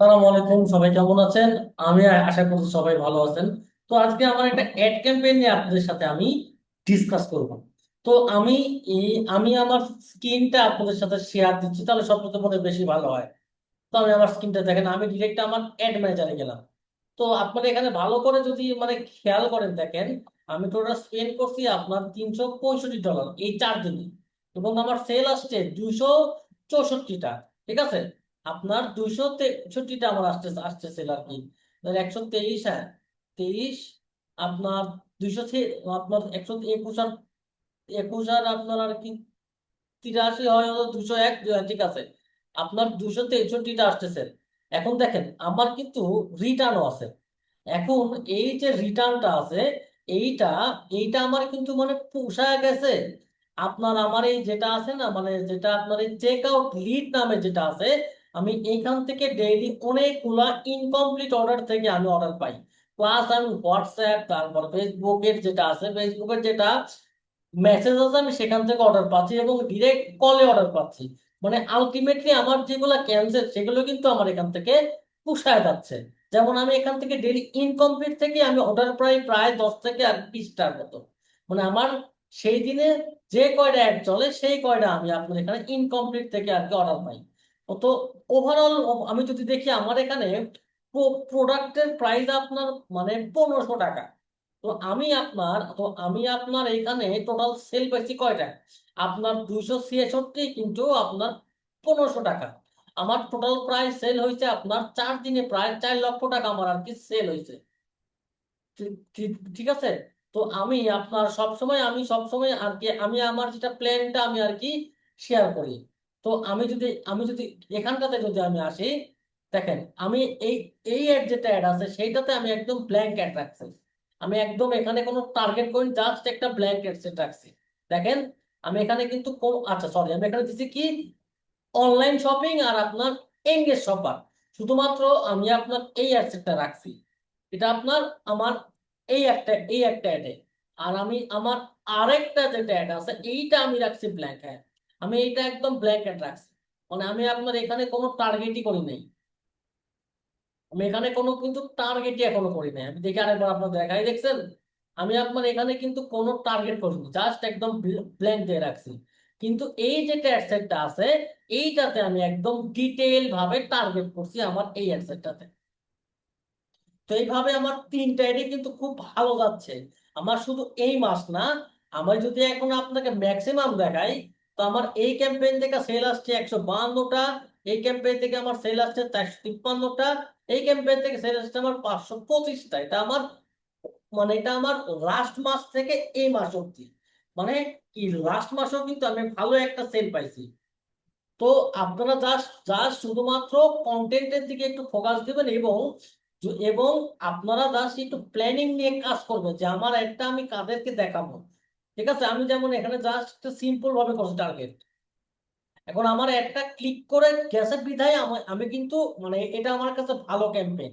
আসসালামু আলাইকুম, সবাই কেমন আছেন? আমি আশা সবাই ভালো আছেন। তো আজকে আমার একটা অ্যাড ক্যাম্পেইন নিয়ে আপনাদের সাথে আমি ডিসকাস করব। তো আমি আমি আমার স্ক্রিনটা আপনাদের সাথে শেয়ার দিচ্ছি, তাহলে সবচেয়ে মনে বেশি ভালো হয়। তো আমি আমার স্ক্রিনটা দেখেন, আমি ডিরেক্ট আমার অ্যাড ম্যানেজারে গেলাম। তো আপনারা এখানে ভালো করে যদি মানে খেয়াল করেন, দেখেন, আমি টোটাল স্পেন্ড করছি আপনার তিনশো পঁয়ষট্টি ডলার এই চার এবং আমার সেল আসছে দুইশো চৌষট্টিটা, ঠিক আছে? আপনার দুইশো তেষট্টিটা আমার আসছে সেল আর কি। একশো তেইশ হ্যাঁ তেইশ, আপনার দুইশো আপনার একশো একুশ আর একুশ আর আপনার আর কি তিরাশি হয় দুশো এক ঠিক আছে। আপনার দুশো তেষট্টিটা আসতেছে। এখন দেখেন, আমার কিন্তু রিটার্নও আছে। এখন এই যে রিটার্নটা আছে, এইটা এইটা আমার কিন্তু মানে পোষায় গেছে। আপনার আমার এই যেটা আছে না মানে যেটা আপনার এই চেক আউট লিড নামে যেটা আছে আমি এইখান থেকে ডেইলি অনেকগুলা ইনকমপ্লিট অর্ডার থেকে আমি অর্ডার পাই। প্লাস আমি হোয়াটসঅ্যাপ তারপর ফেসবুকের যেটা আছে ফেসবুকের যেটা মেসেজ আছে, আমি সেখান থেকে অর্ডার পাচ্ছি এবং ডিরেক্ট কলে অর্ডার পাচ্ছি। মানে আলটিমেটলি আমার যেগুলো ক্যান্সেল সেগুলো কিন্তু আমার এখান থেকে পুষায় যাচ্ছে। যেমন আমি এখান থেকে ডেলি ইনকমপ্লিট থেকে আমি অর্ডার প্রায় প্রায় দশ থেকে আর বিশটার মতো। মানে আমার সেই দিনে যে কয়টা অ্যাড চলে, সেই কয়টা আমি আপনার এখানে ইনকমপ্লিট থেকে আর কি অর্ডার পাই। তো ওভারঅল আমি যদি দেখি আমার এখানে প্রোডাক্টের প্রাইস আপনার মানে পনেরোশো টাকা। তো আমি আপনার, তো আমি আপনার এখানে টোটাল সেল পাইছি কয়টা? আপনার দুইশো ছিয়াষট্টি কিন্তু আপনার পনেরোশো টাকা। আমার টোটাল প্রায় সেল হয়েছে আপনার চার দিনে প্রায় চার লক্ষ টাকা আমার আর কি সেল হয়েছে ঠিক আছে? তো আমি আপনার সবসময়, আমি সবসময় আর কি, আমি আমার যেটা প্ল্যানটা আমি আর কি শেয়ার করি। তো আমি যদি আমি যদি এখানটাতে যদি আমি আসি, দেখেন, আমি এই এই অ্যাড যেটা অ্যাড আছে, সেইটাতে আমি একদম ব্ল্যাঙ্ক অ্যাড রাখছি। আমি একদম এখানে কোনো টার্গেট করি জাস্ট একটা ব্ল্যাঙ্ক অ্যাড সেট রাখছি। দেখেন, আমি এখানে কিন্তু কোন আচ্ছা সরি আমি এখানে দিচ্ছি কি? অনলাইন শপিং আর আপনার এঙ্গেজ শপার শুধুমাত্র আমি আপনার এই অ্যাড সেটটা রাখছি। এটা আপনার আমার এই একটা এই একটা অ্যাডে আর আমি আমার আরেকটা যেটা অ্যাড আছে, এইটা আমি রাখছি ব্ল্যাঙ্ক অ্যাড আমি এটা একদম ব্ল্যাক অ্যাড রাখছি মানে আমি আপনার এখানে কোনো টার্গেটই করি নাই। আমি এখানে কোনো কিন্তু টার্গেটই এখনও করি নাই। আমি দেখি আরেকবার আপনার দেখাই, দেখছেন? আমি আপনার এখানে কিন্তু কোনো টার্গেট করিনি জাস্ট একদম ব্ল্যাঙ্ক দিয়ে রাখছি। কিন্তু এই যে অ্যাডসেটটা আছে, এইটাতে আমি একদম ডিটেইল ভাবে টার্গেট করছি আমার এই অ্যাডসেটটাতে তো এইভাবে আমার তিনটা আইডি কিন্তু খুব ভালো যাচ্ছে। আমার শুধু এই মাস না আমার যদি এখন আপনাকে ম্যাক্সিমাম দেখাই তো আমার এই ক্যাম্পেইন থেকে সেল আসছে একশো বাহান্নটা, এই ক্যাম্পেইন থেকে আমার সেল আসছে চারশো তিপ্পান্নটা, এই ক্যাম্পেইন থেকে সেল আসছে আমার পাঁচশো পঁচিশটা। এটা আমার মানে এটা আমার লাস্ট মাস থেকে এই মাস অব্দি মানে কি লাস্ট মাসেও কিন্তু আমি ভালো একটা সেল পাইছি। তো আপনারা জাস্ট জাস্ট শুধুমাত্র কন্টেন্টের দিকে একটু ফোকাস দিবেন এবং এবং আপনারা জাস্ট একটু প্ল্যানিং নিয়ে কাজ করবেন যে আমার একটা আমি কাদেরকে দেখাবো। ঠিক আছে? আমি যেমন এখানে জাস্ট সিম্পল ভাবে করছি টার্গেট এখন আমার একটা ক্লিক করে গেছে বিধায় আমি কিন্তু মানে এটা আমার কাছে ভালো ক্যাম্পেইন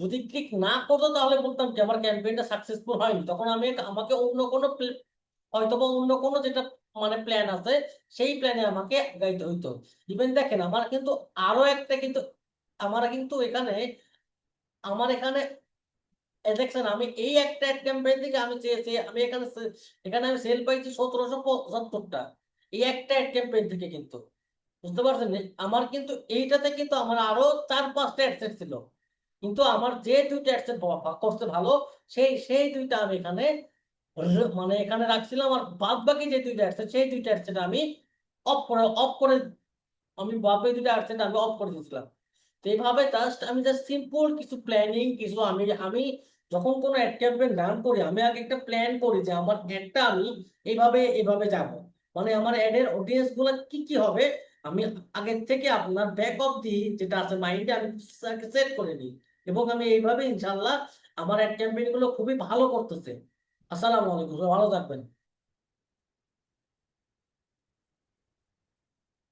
যদি ক্লিক না করতো তাহলে বলতাম যে আমার ক্যাম্পেইনটা সাকসেসফুল হয়নি। তখন আমি আমাকে অন্য কোনো হয়তো বা অন্য কোনো যেটা মানে প্ল্যান আছে, সেই প্ল্যানে আমাকে গাইতে হইতো। ইভেন দেখেন, আমার কিন্তু আরও একটা কিন্তু, আমার কিন্তু এখানে, আমার এখানে দেখছেন আমি এই একটা ক্যাম্পেইন থেকে আমি চেয়েছি, আমি এখানে এখানে আমি সেল পাইছি সতেরোশো পঁচাত্তরটা। এই একটা ক্যাম্পেইন থেকে কিন্তু। বুঝতে পারছেন? আমার কিন্তু এইটাতে কিন্তু আমার আরও চার পাঁচটা অ্যাডসেট ছিল। কিন্তু আমার যে দুইটা অ্যাডসেট করতে ভালো, সেই সেই দুইটা আমি এখানে মানে এখানে রাখছিলাম আর বাদ বাকি যে দুইটা অ্যাডসেট সেই দুইটা অ্যাডসেট আমি অফ করে অফ করে, আমি বাদ বাকি দুইটা অ্যাডসেট আমি অফ করে দিয়েছিলাম। এইভাবে জাস্ট আমি জাস্ট সিম্পল কিছু প্ল্যানিং কিছু আমি আমি যখন কোনো ক্যাম্পেইন রান করি, আমি আগে একটা প্ল্যান করি যে আমার অ্যাডটা আমি এইভাবে এইভাবে যাব। মানে আমার অ্যাডের অডিয়েন্সগুলো কি কি হবে, আমি আগের থেকে আপনার ব্যাক অফ দি যেটা আছে মাইন্ডে আমি সেট করে নিই। এবং আমি এইভাবে ইনশাল্লাহ আমার অ্যাড ক্যাম্পেইনগুলো খুবই ভালো করতেছে। আসসালামু আলাইকুম, ভালো থাকবেন।